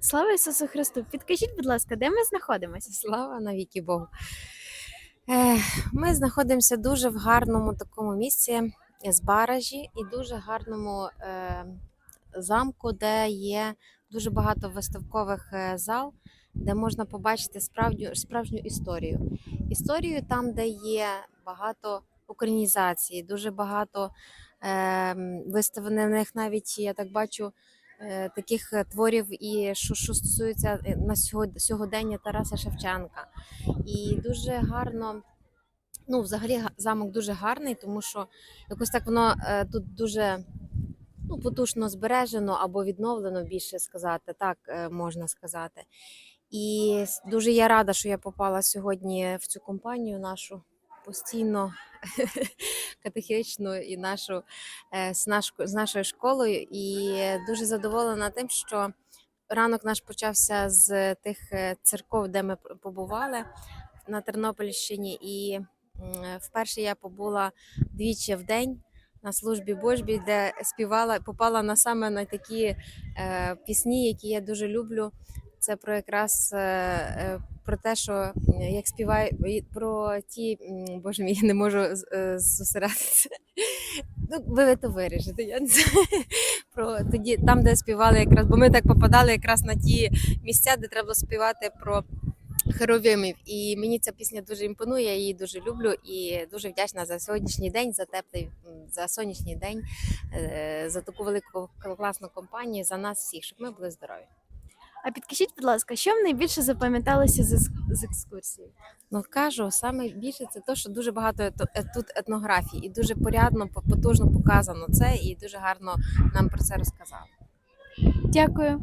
Слава Ісусу Христу! Підкажіть, будь ласка, де ми знаходимося? Слава навіки Богу. Ми знаходимося дуже в гарному такому місці з баражі і дуже гарному е, замку, де є дуже багато виставкових е, зал, де можна побачити справжню, справжню історію. Історію там, де є багато українізації, дуже багато е, виставлених навіть, я так бачу, таких е, творів, і що, що стосується е, на сьогодення Тараса Шевченка. І дуже гарно. Ну, взагалі замок дуже гарний, тому що якось так воно е, тут дуже ну, потужно збережено або відновлено, більше сказати, так е, можна сказати. І дуже я рада, що я попала сьогодні в цю компанію нашу постійно катехічну і нашу е, з, нашою школою. І дуже задоволена тим, що ранок наш почався з тих е, церков, де ми побували на Тернопільщині. І вперше я побула двічі в день на службі Божбі, де співала, попала на саме на такі е, пісні, які я дуже люблю. Це про якраз е, е, про те, що як співає про ті, боже мій, не можу е, зосередитися. Ну, ви то вирішите. Я не знаю. Про тоді, там, де співали якраз, бо ми так попадали якраз на ті місця, де треба співати про херовимів. І мені ця пісня дуже імпонує, я її дуже люблю і дуже вдячна за сьогоднішній день, за теплий, за сонячний день, за таку велику класну компанію, за нас всіх, щоб ми були здорові. А підкажіть, будь ласка, що вам найбільше запам'яталося з, ес- з екскурсії? Ну кажу, саме більше це те, що дуже багато ето- е, тут етнографії, і дуже порядно, по- потужно показано це, і дуже гарно нам про це розказали. Дякую.